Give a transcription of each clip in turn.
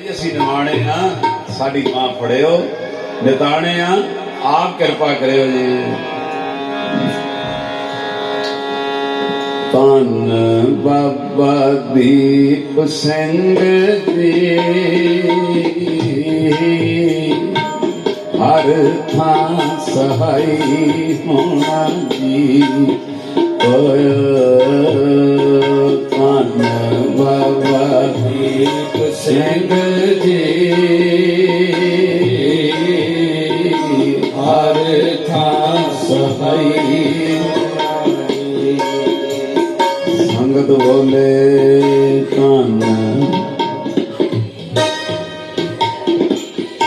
ਅਸੀਂ ਨਿਮਾਣੇ ਆ ਸਾਡੀ ਮਾਂ ਫੜਿਓ, ਨਿਤਾਣੇ ਆ ਆਪ ਕਿਰਪਾ ਕਰਿਓ ਜੀ। ਤਨ ਬਾਬਾ ਦੀਪ ਸਿੰਘ ਜੀ। ਹਰ ਥਾਂ ਸਹਾਈ ਹੋਣਾ ਜੀ। ਓਏ ਬਾਬਾ ਦੀਪ ਸਿੰਘ ਜੀ ਹਰ ਥਾਂ ਸਹਾਈ। ਸੰਗਤ ਬੋਲੇ ਧੰਨ।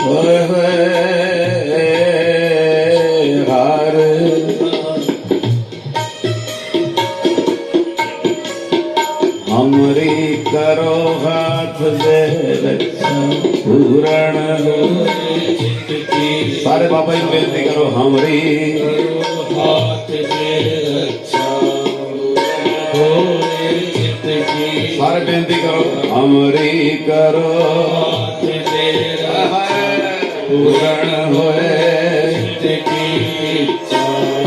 ਹੋਏ ਹੋਏ ਹਮਰੀ ਕਰੋ ਹਾਥ ਦੇ ਰੱਖਾ ਪੂਰਨ ਸਾਰੇ ਬਾਬਾ ਜੀ ਬੇਨਤੀ ਕਰੋ ਹਮਰੀ ਹਾਥ ਦੇ ਰੱਛਾ ਸਾਰੇ ਬੇਨਤੀ ਕਰੋ ਹਮਰੀ ਕਰੋ ਹਾਥ ਦੇ ਪੂਰਨ ਹੋਏ ਚਿਤ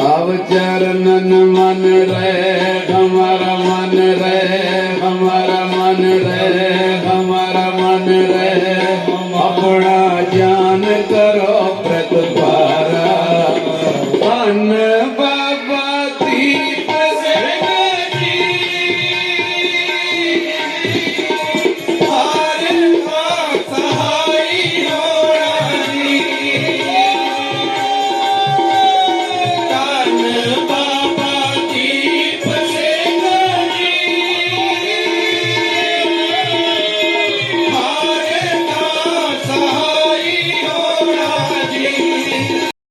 ਆਵ ਚਰਨਨ ਮਨ ਰਹਿ ਹਮਾਰਾ ਮਨ ਰਹਿ કરે આપણા જ્ઞાન કરે.